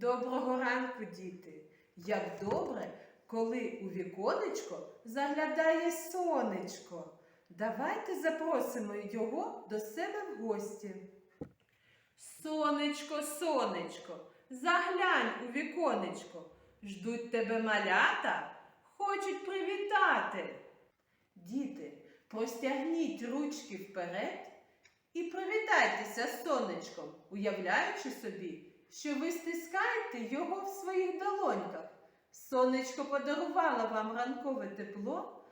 Доброго ранку, діти! Як добре, коли у віконечко заглядає сонечко. Давайте запросимо його до себе в гості. Сонечко, сонечко, заглянь у віконечко. Ждуть тебе малята, хочуть привітати. Діти, простягніть ручки вперед і привітайтеся сонечком, уявляючи собі, що ви стискаєте його в своїх долоньках. Сонечко подарувало вам ранкове тепло,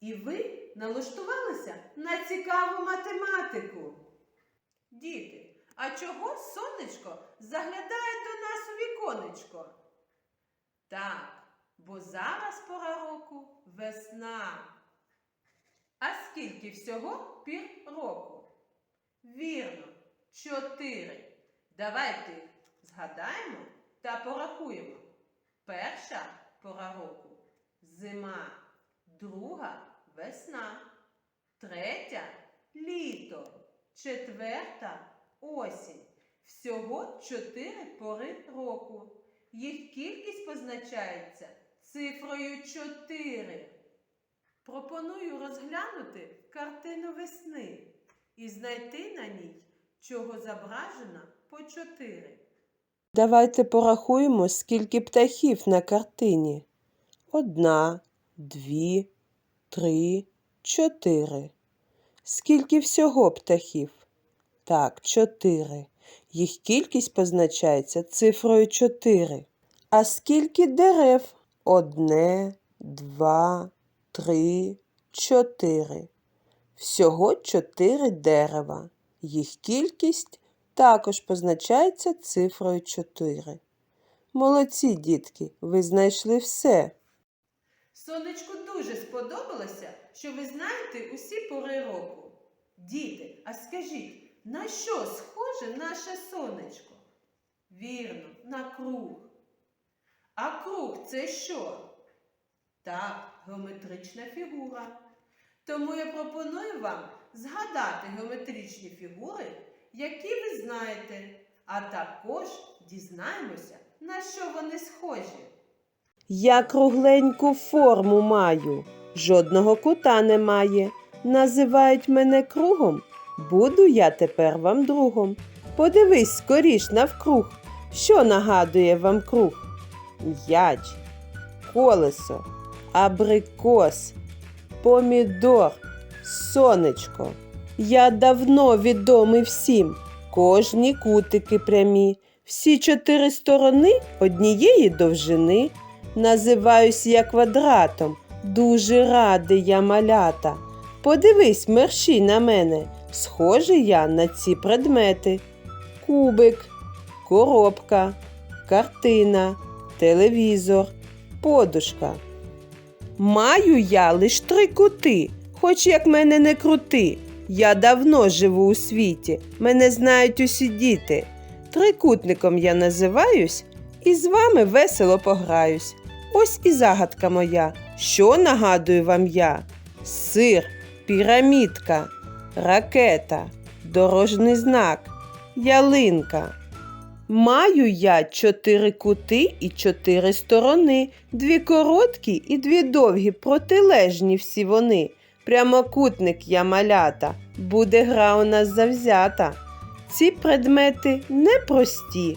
і ви налаштувалися на цікаву математику. Діти, а чого сонечко заглядає до нас у віконечко? Так, бо зараз пора року весна. А скільки всього пір року? Вірно, чотири. Давайте згадаємо та порахуємо. Перша пора року зима, друга весна, третя літо, четверта осінь. Всього чотири пори року. Їх кількість позначається цифрою 4. Пропоную розглянути картину весни і знайти на ній, чого зображено по 4. Давайте порахуємо, скільки птахів на картині. Одна, дві, три, чотири. Скільки всього птахів? Так, чотири. Їх кількість позначається цифрою чотири. А скільки дерев? Одне, два, три, чотири. Всього чотири дерева. Їх кількість також позначається цифрою 4. Молодці, дітки, ви знайшли все. Сонечку дуже сподобалося, що ви знаєте усі пори року. Діти, а скажіть, на що схоже наше сонечко? Вірно, на круг. А круг це що? Так, геометрична фігура. Тому я пропоную вам згадати геометричні фігури, які ви знаєте, а також дізнаємося, на що вони схожі. Я кругленьку форму маю, жодного кута немає. Називають мене кругом, буду я тепер вам другом. Подивись скоріш навкруг, що нагадує вам круг? М'яч, колесо, абрикос, помідор, сонечко. Я давно відомий всім, кожні кутики прямі, всі чотири сторони однієї довжини. Називаюсь я квадратом, дуже радий я малята. Подивись, мерщій на мене, схожий я на ці предмети: кубик, коробка, картина, телевізор, подушка. Маю я лиш три кути, хоч як мене не крути. Я давно живу у світі, мене знають усі діти. Трикутником я називаюсь і з вами весело пограюсь. Ось і загадка моя, що нагадую вам я? Сир, пірамідка, ракета, дорожний знак, ялинка. Маю я чотири кути і чотири сторони, дві короткі і дві довгі, протилежні всі вони. Прямокутник я малята, буде гра у нас завзята. Ці предмети непрості.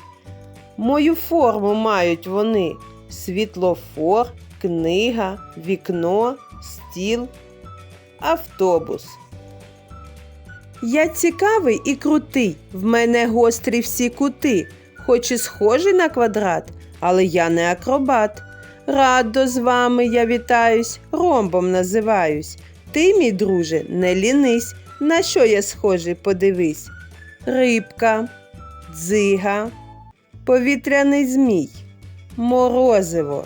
Мою форму мають вони світлофор, книга, вікно, стіл, автобус. Я цікавий і крутий, в мене гострі всі кути, хоч і схожий на квадрат, але я не акробат. Радо з вами я вітаюсь, ромбом називаюсь. Ти, мій друже, не лінись, на що я схожий, подивись. Рибка, дзига, повітряний змій, морозиво.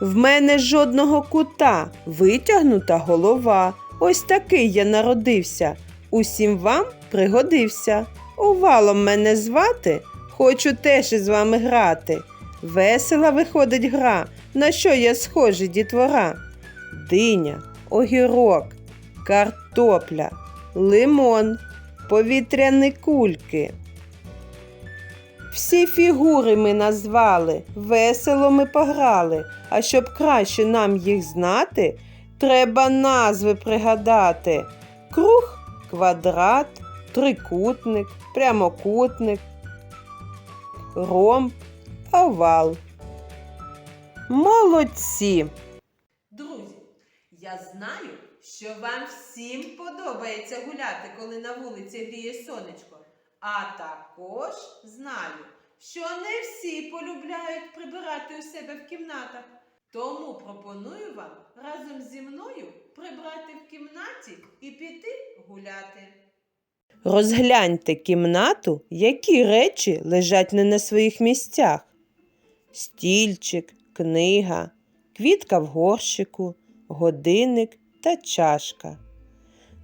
В мене жодного кута, витягнута голова. Ось такий я народився. Усім вам пригодився. Овалом мене звати, хочу теж із вами грати. Весела виходить гра, на що я схожий дітвора. Диня, огірок, картопля, лимон, повітряні кульки. Всі фігури ми назвали, весело ми пограли. А щоб краще нам їх знати, треба назви пригадати. Круг, квадрат, трикутник, прямокутник, ромб, овал. Молодці! Я знаю, що вам всім подобається гуляти, коли на вулиці гріє сонечко. А також знаю, що не всі полюбляють прибирати у себе в кімнатах. Тому пропоную вам разом зі мною прибрати в кімнаті і піти гуляти. Розгляньте кімнату, які речі лежать не на своїх місцях. Стільчик, книга, квітка в горщику, годинник та чашка.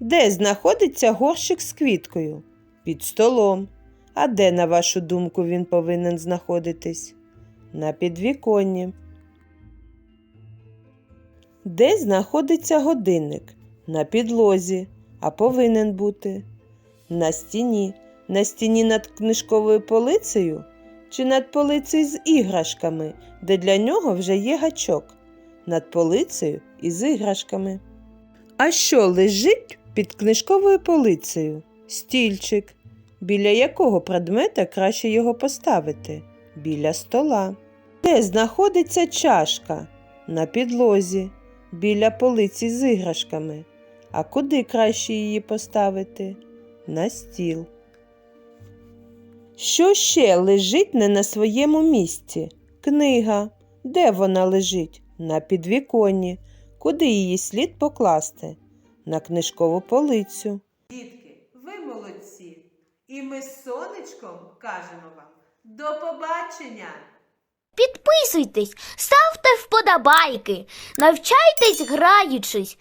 Де знаходиться горщик з квіткою? Під столом. А де, на вашу думку, він повинен знаходитись? На підвіконні. Де знаходиться годинник? На підлозі, а повинен бути. На стіні. На стіні над книжковою полицею чи над полицею з іграшками, де для нього вже є гачок. Над полицею із іграшками. А що лежить під книжковою полицею? Стільчик. Біля якого предмета краще його поставити? Біля стола. Де знаходиться чашка? На підлозі, біля полиці з іграшками. А куди краще її поставити? На стіл. Що ще лежить не на своєму місці? Книга. Де вона лежить? На підвіконні. Куди її слід покласти? На книжкову полицю. Дітки, ви молодці! І ми з сонечком кажемо вам до побачення! Підписуйтесь, ставте вподобайки, навчайтесь граючись